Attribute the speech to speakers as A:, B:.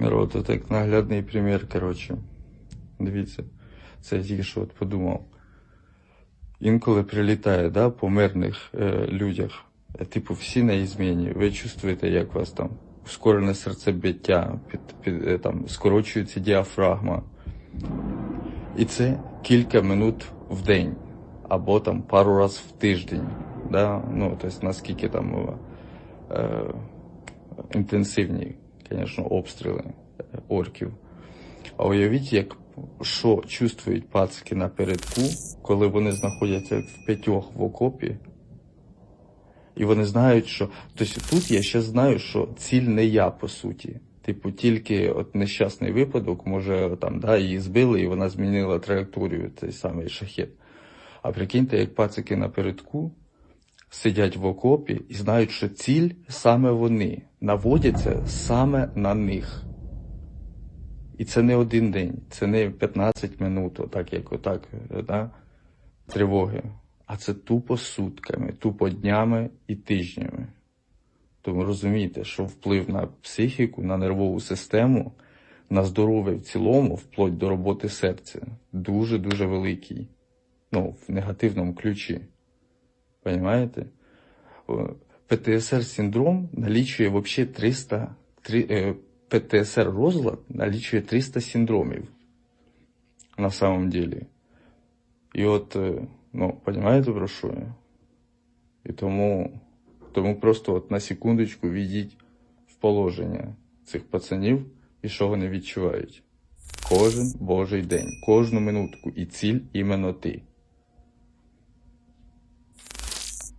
A: народ, от як наглядний примір, коротше. Дивіться, це я тільки що от подумав. Інколи прилітає, да, по мирних е, людях. Е, Типу, всі на зміні. Ви чувствуєте, як у вас там ускорене серцебиття, під, під, е, там, скорочується діафрагма. І це кілька минут в день, або там пару раз в тиждень. Да? Ну, тобто наскільки там е, інтенсивні, звісно, обстріли е, орків. А уявіть, як що чувствують пацики напередку, коли вони знаходяться в п'ятьох в окопі, і вони знають, що. Тобто тут я ще знаю, що ціль не я, по суті. Типу, тільки от нещасний випадок, може, там, да, її збили, і вона змінила траєкторію, цей самий шахет. А прикиньте, як пацики напередку сидять в окопі і знають, що ціль саме вони, наводяться саме на них. І це не один день, це не 15 минут, отак як отак, да? тривоги. А це тупо сутками, тупо днями і тижнями. Тому розумієте, що вплив на психіку, на нервову систему, на здоров'я в цілому, вплоть до роботи серця, дуже-дуже великий. Ну, в негативному ключі. Понимаєте? ПТСР синдром налічує вообще 300, три- е, ПТСР розлад налічує 300 синдромів на самом деле. І от, е, ну, понимаєте про що я? І тому, тому просто от на секундочку війдіть в положення цих пацанів і що вони відчувають. Кожен божий день, кожну минутку, і ціль іменно ти.